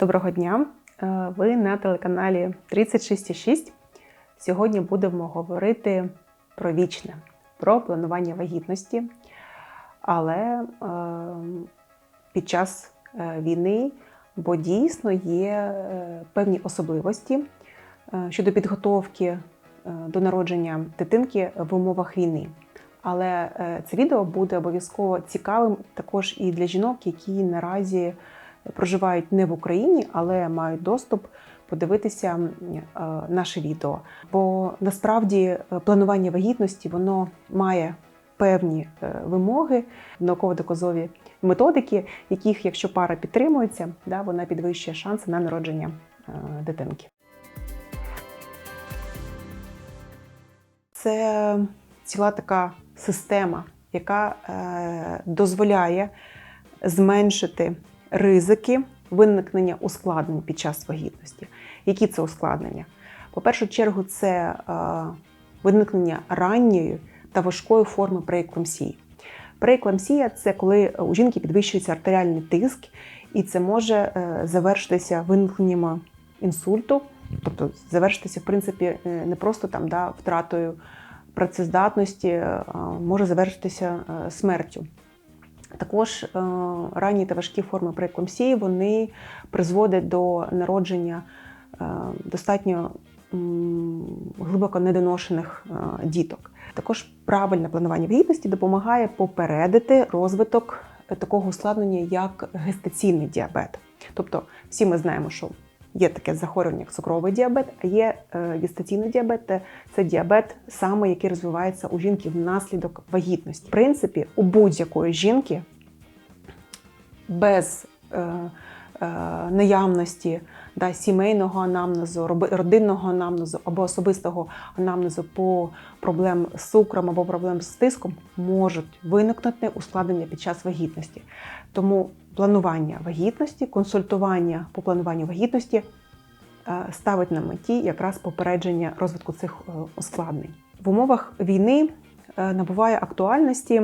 Доброго дня! Е, Ви на телеканалі 36,6. Сьогодні будемо говорити про вічне, про планування вагітності. Але е, під час е, війни, бо дійсно є певні особливості щодо підготовки до народження дитинки в умовах війни. Але це відео буде обов'язково цікавим також і для жінок, які наразі проживають не в Україні, але мають доступ подивитися е, наше відео. Бо насправді е, планування вагітності воно має певні е, вимоги, науково-доказові методики, яких, якщо пара підтримується, да, вона підвищує шанси на народження дитинки. Це ціла така система, яка дозволяє зменшити ризики виникнення ускладнень під час вагітності. Які це ускладнення? По першу чергу, це е, виникнення ранньої та важкої форми преекламсії. Преекламсія це коли у жінки підвищується артеріальний тиск, і це може е, завершитися виникненням інсульту, тобто завершитися, в принципі, е, не просто там да, втратою працездатності, може завершитися смертю. Також е, ранні та важкі форми преекламсії вони призводять до народження е, достатньо глибоко недоношених е, діток. Також правильне планування вагітності допомагає попередити розвиток такого ускладнення, як гестаційний діабет. Тобто, всі ми знаємо, що є таке захворювання, як цукровий діабет, а є е, гестаційний діабет це- діабет, саме який розвивається у жінки внаслідок вагітності. В принципі, у будь-якої жінки без е, е, наявності да, сімейного анамнезу, родинного анамнезу або особистого анамнезу по проблем з цукром або проблем з тиском можуть виникнути ускладнення під час вагітності. Тому планування вагітності, консультування по плануванню вагітності е, ставить на меті якраз попередження розвитку цих е, ускладнень. В умовах війни е, набуває актуальності.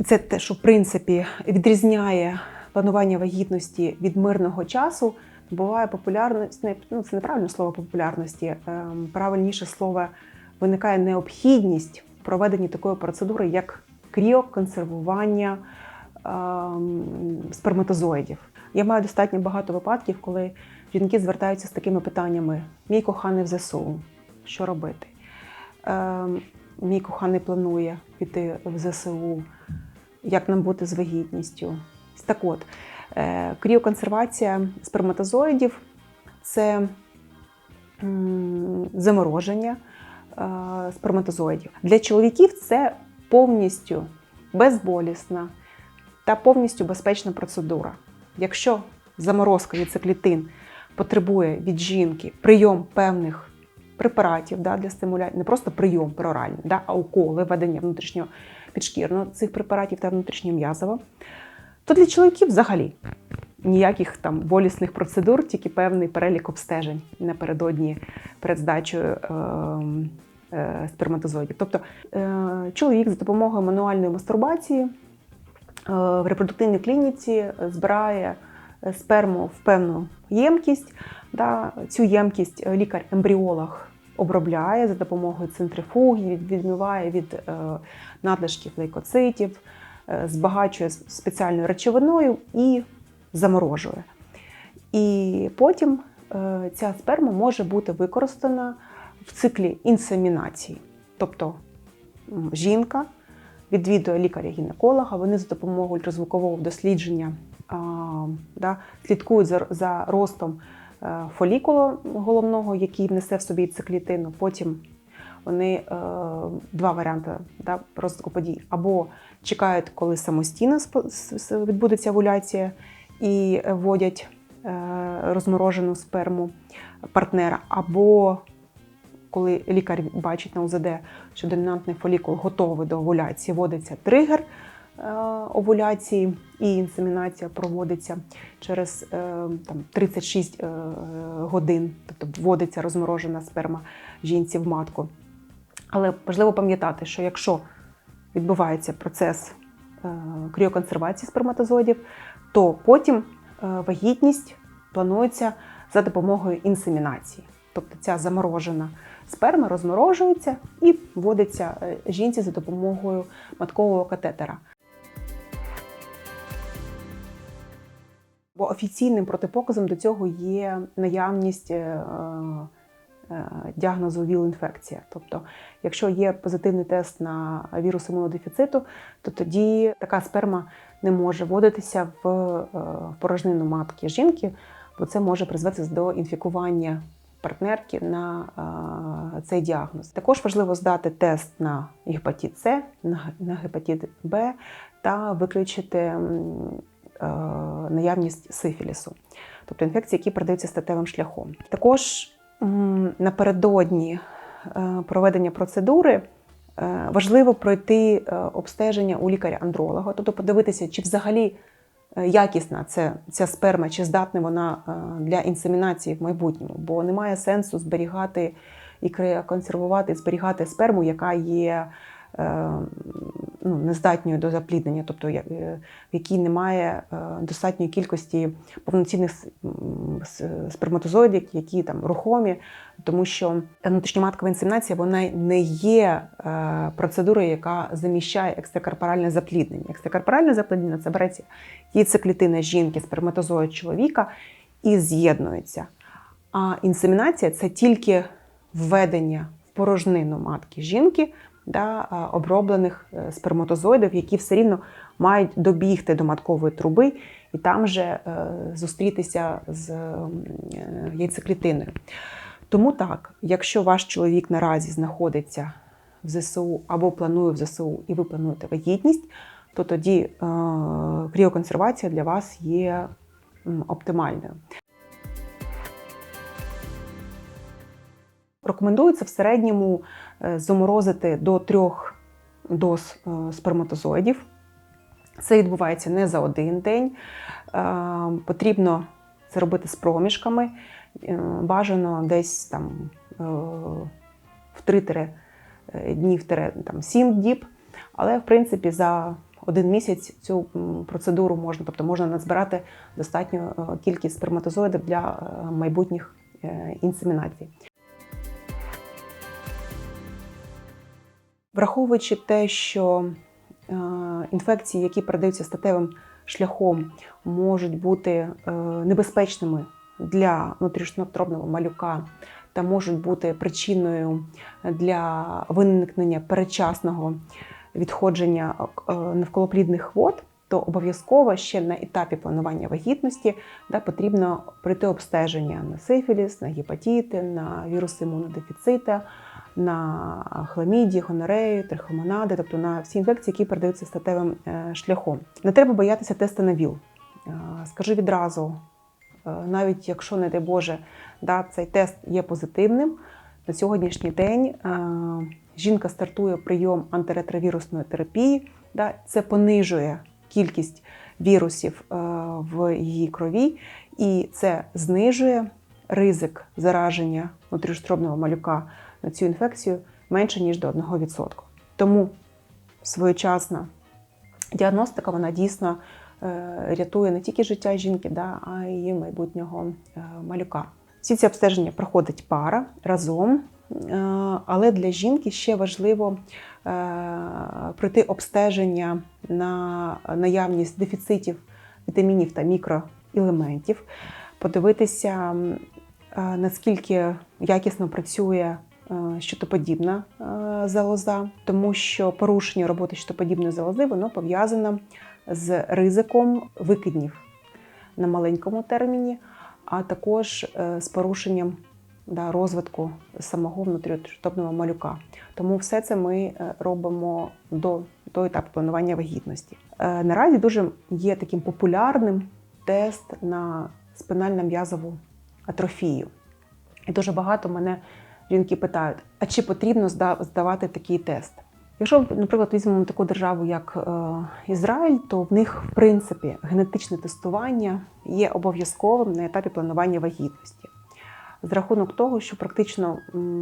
і Це те, що в принципі відрізняє планування вагітності від мирного часу. Буває популярність, ну це неправильне слово популярності, ем, правильніше слово виникає необхідність в проведенні такої процедури, як кріоконсервування сперматозоїдів. Я маю достатньо багато випадків, коли жінки звертаються з такими питаннями: мій коханий в ЗСУ, що робити? Ем, мій коханий планує піти в ЗСУ, як нам бути з вагітністю. Так от, е, кріоконсервація сперматозоїдів це замороження е, сперматозоїдів. Для чоловіків це повністю безболісна та повністю безпечна процедура. Якщо заморозка яйцеклітин потребує від жінки прийом певних препаратів да, для стимуляції, не просто прийом пероральний, да, а уколи, введення внутрішньо підшкірно цих препаратів та внутрішньом'язово, то для чоловіків взагалі ніяких там болісних процедур, тільки певний перелік обстежень напередодні перед здачею ем, е, сперматозоїдів. Тобто е, чоловік за допомогою мануальної мастурбації в репродуктивній клініці збирає е, сперму в певну ємкість. Да, цю ємкість е, лікар-ембріолог обробляє за допомогою центрифуги, від- відмиває від е, надлишків лейкоцитів, е, збагачує спеціальною речовиною і заморожує. І потім е, ця сперма може бути використана в циклі інсемінації. Тобто жінка відвідує лікаря-гінеколога, вони за допомогою ультразвукового дослідження а, да, слідкують за, за ростом е, фолікулу головного, який несе в собі циклітину. Потім вони е, два варіанти да, розвитку подій. Або чекають, коли самостійно відбудеться овуляція, і вводять е, розморожену сперму партнера, або коли лікар бачить на УЗД, що домінантний фолікул готовий до овуляції, вводиться тригер е, овуляції і інсемінація проводиться через е, там, 36 е, годин, тобто вводиться розморожена сперма жінці в матку. Але важливо пам'ятати, що якщо відбувається процес кріоконсервації сперматозоїдів, то потім вагітність планується за допомогою інсемінації. Тобто ця заморожена сперма розморожується і вводиться е, жінці за допомогою маткового катетера. Бо офіційним протипоказом до цього є наявність е, е, діагнозу ВІЛ-інфекція. Тобто, якщо є позитивний тест на вірус імунодефіциту, то тоді така сперма не може вводитися в порожнину матки жінки, бо це може призвести до інфікування партнерки на цей діагноз. Також важливо здати тест на гепатит С, на, гепатит Б та виключити наявність сифілісу, тобто інфекції, які передаються статевим шляхом. Також напередодні е, проведення процедури. е, Важливо пройти е, обстеження у лікаря-андролога, тобто подивитися, чи взагалі якісна це, ця сперма, чи здатна вона е, для інсемінації в майбутньому, бо немає сенсу зберігати і консервувати, зберігати сперму, яка є ну, нездатною до запліднення, тобто е, в якій немає е, достатньої кількості повноцінних сперматозоїдів, які там рухомі, тому що внутрішньоматкова інсемінація вона не є е, процедурою, яка заміщає екстракорпоральне запліднення. Екстракорпоральне запліднення це береться яйцеклітина жінки, сперматозоїд чоловіка і з'єднується. А інсемінація це тільки введення в порожнину матки жінки да, оброблених е, сперматозоїдів, які все рівно мають добігти до маткової труби і там же е, зустрітися з е, яйцеклітиною. Тому так, якщо ваш чоловік наразі знаходиться в ЗСУ або планує в ЗСУ, і ви плануєте вагітність, то тоді кріоконсервація для вас є оптимальною. Рекомендується в середньому заморозити до трьох доз е, сперматозоїдів. Це відбувається не за один день. Е, Потрібно це робити з проміжками. Е, Бажано десь там е, в 3 днів там, 7 діб. Але, в принципі, за один місяць цю процедуру можна, тобто можна назбирати достатню е, кількість сперматозоїдів для е, майбутніх е, інсемінацій. Враховуючи те, що е, інфекції, які передаються статевим шляхом, можуть бути е, небезпечними для внутрішньоутробного малюка та можуть бути причиною для виникнення передчасного відходження е, навколоплідних вод, то обов'язково ще на етапі планування вагітності да, потрібно пройти обстеження на сифіліс, на гепатити, на вірус імунодефіцита, на хламідії, гонорею, трихомонади, тобто на всі інфекції, які передаються статевим е, шляхом. Не треба боятися тесту на ВІЛ. Е, Скажу відразу, е, навіть якщо, не дай Боже, да, цей тест є позитивним, на сьогоднішній день жінка стартує прийом антиретровірусної терапії. Да, це понижує кількість вірусів в її крові, і це знижує ризик зараження внутрішньостробного малюка на цю інфекцію менше ніж до 1%. Тому своєчасна діагностика вона дійсно е, рятує не тільки життя жінки, да, а й майбутнього е, малюка. Всі ці обстеження проходить пара разом, е, але для жінки ще важливо пройти обстеження на наявність дефіцитів вітамінів та мікроелементів, подивитися, наскільки якісно працює щитоподібна е, залоза, тому що порушення роботи щитоподібної залози воно пов'язане з ризиком викиднів на маленькому терміні, а також е, з порушенням да, розвитку самого внутрішньотробного малюка. Тому все це ми е, робимо до, до етапу планування вагітності. Е, Наразі дуже є таким популярним тест на спинально-м'язову атрофію. І дуже багато мене жінки питають: а чи потрібно зда- здавати такий тест? Якщо, наприклад, візьмемо таку державу, як е, Ізраїль, то в них, в принципі, генетичне тестування є обов'язковим на етапі планування вагітності. З рахунок того, що практично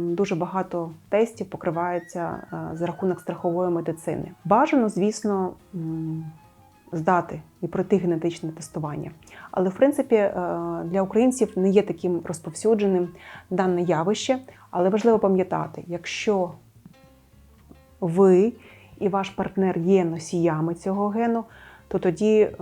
дуже багато тестів покривається е, за рахунок страхової медицини. Бажано, звісно, здати і пройти генетичне тестування. Але в принципі е, для українців не є таким розповсюдженим дане явище. Але важливо пам'ятати, якщо ви і ваш партнер є носіями цього гену, то тоді е,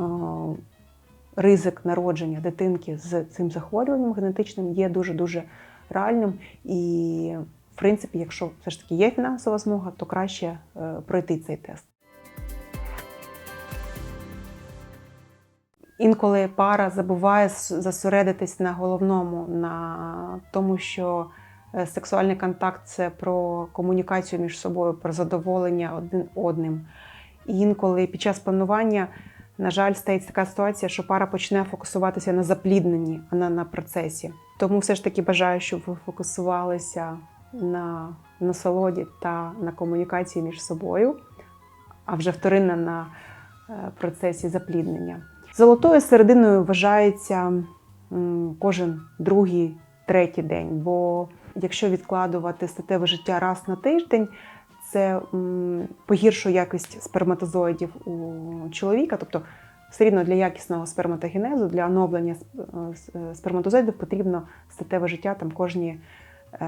ризик народження дитинки з цим захворюванням генетичним є дуже-дуже реальним. І, в принципі, якщо все ж таки є фінансова змога, то краще е, пройти цей тест. Інколи пара забуває зосередитись на головному, на тому, що сексуальний контакт це про комунікацію між собою, про задоволення один одним. І інколи під час планування, на жаль, стається така ситуація, що пара почне фокусуватися на заплідненні, а не на процесі. Тому все ж таки бажаю, щоб ви фокусувалися на насолоді та на комунікації між собою, а вже вторинно на е, процесі запліднення. Золотою серединою вважається кожен другий, третій день. Бо якщо відкладувати статеве життя раз на тиждень, це погіршує якість сперматозоїдів у чоловіка. Тобто, все рівно для якісного сперматогенезу, для оновлення е, е, сперматозоїдів потрібно статеве життя там кожні е,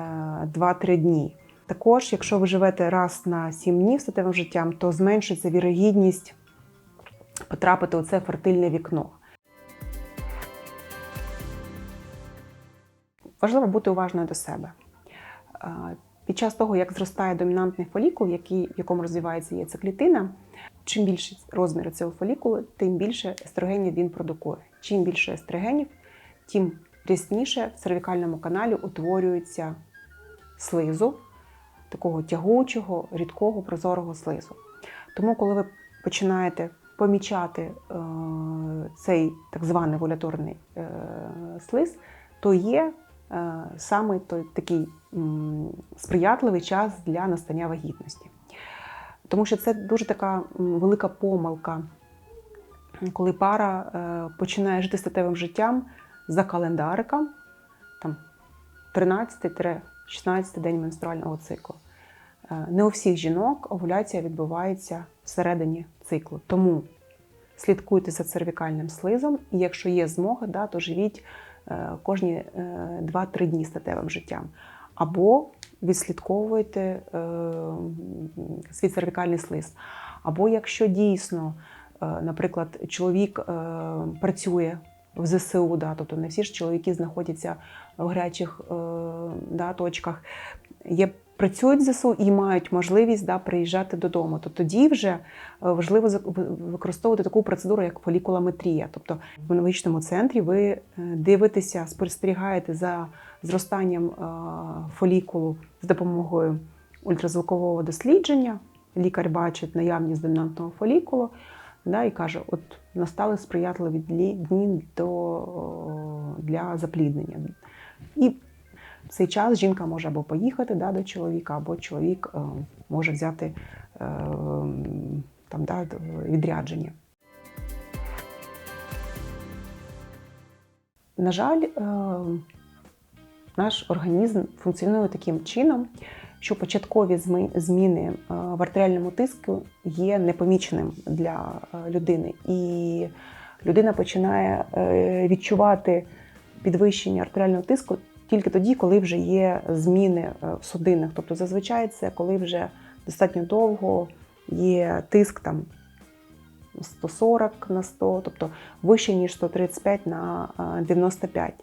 2-3 дні. Також, якщо ви живете раз на 7 днів статевим життям, то зменшується вірогідність потрапити у це фертильне вікно. Важливо бути уважною до себе. Під час того, як зростає домінантний фолікул, який, в якому розвивається яйцеклітина, чим більший розмір цього фолікулу, тим більше естрогенів він продукує. Чим більше естрогенів, тим рясніше в цервікальному каналі утворюється слизу, такого тягучого, рідкого, прозорого слизу. Тому, коли ви починаєте помічати е, цей так званий вуляторний е, слиз, то є саме той такий сприятливий час для настання вагітності. Тому що це дуже така велика помилка, коли пара е, починає жити статевим життям за календариком, там 13-16 день менструального циклу. Е, Не у всіх жінок овуляція відбувається всередині циклу. Тому слідкуйте за цервікальним слизом, і якщо є змога, да, то живіть е, кожні е, 2-3 дні статевим життям. Або відслідковуйте е, свій цервікальний слиз. Або якщо дійсно, е, наприклад, чоловік е, працює в ЗСУ, да, тобто не всі ж чоловіки знаходяться в гарячих е, да, точках, є, працюють в ЗСУ і мають можливість да, приїжджати додому. То тоді вже е, важливо використовувати таку процедуру, як фолікулометрія. Тобто в аналогічному центрі ви е, дивитеся, спостерігаєте за зростанням е, фолікулу з допомогою ультразвукового дослідження. Лікар бачить наявність домінантного фолікулу да, і каже: от настали сприятливі дні до, для запліднення. І цей час жінка може або поїхати да, до чоловіка, або чоловік е, може взяти е, там, да, відрядження. На жаль, е, наш організм функціонує таким чином, що початкові зміни е, в артеріальному тиску є непоміченим для е, людини. І людина починає е, відчувати підвищення артеріального тиску тільки тоді, коли вже є зміни е, в судинах. Тобто зазвичай це коли вже достатньо довго є тиск там 140 на 100, тобто вище, ніж 135 на е, 95.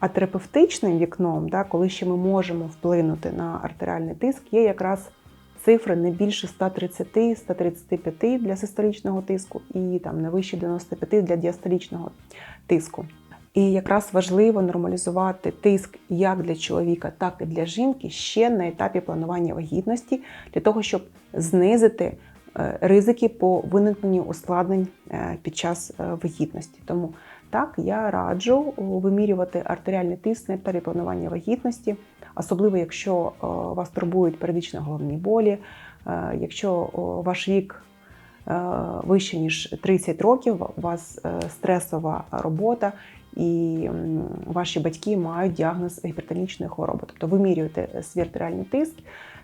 А терапевтичним вікном, да, коли ще ми можемо вплинути на артеріальний тиск, є якраз цифри не більше 130-135 для систолічного тиску і там не вище 95 для діастолічного тиску. І якраз важливо нормалізувати тиск як для чоловіка, так і для жінки ще на етапі планування вагітності, для того, щоб знизити е, ризики по виникненню ускладнень е, під час е, вагітності. Тому так я раджу вимірювати артеріальний тиск на етапі планування вагітності, особливо якщо вас турбують періодично головні болі, якщо ваш вік вище ніж 30 років, у вас стресова робота. І ваші батьки мають діагноз гіпертонічної хвороби. Тобто вимірюєте свій артеріальний тиск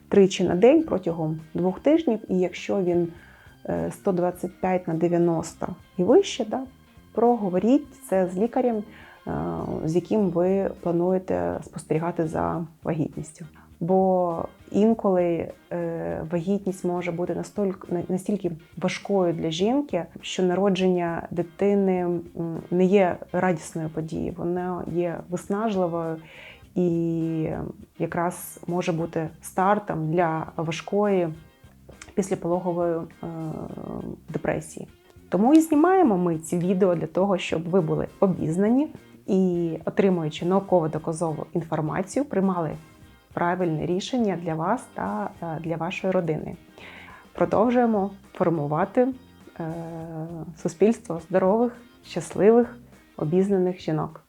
тричі на день протягом двох тижнів, і якщо він е, 125 на 90 і вище, да, проговоріть це з лікарем, е, з яким ви плануєте спостерігати за вагітністю. Бо інколи е, вагітність може бути настільки, настільки важкою для жінки, що народження дитини не є радісною подією, воно є виснажливою і якраз може бути стартом для важкої післяпологової е, депресії. Тому і знімаємо ми ці відео для того, щоб ви були обізнані і, отримуючи науково-доказову інформацію, приймали правильне рішення для вас та е, для вашої родини. Продовжуємо формувати е, суспільство здорових, щасливих, обізнаних жінок.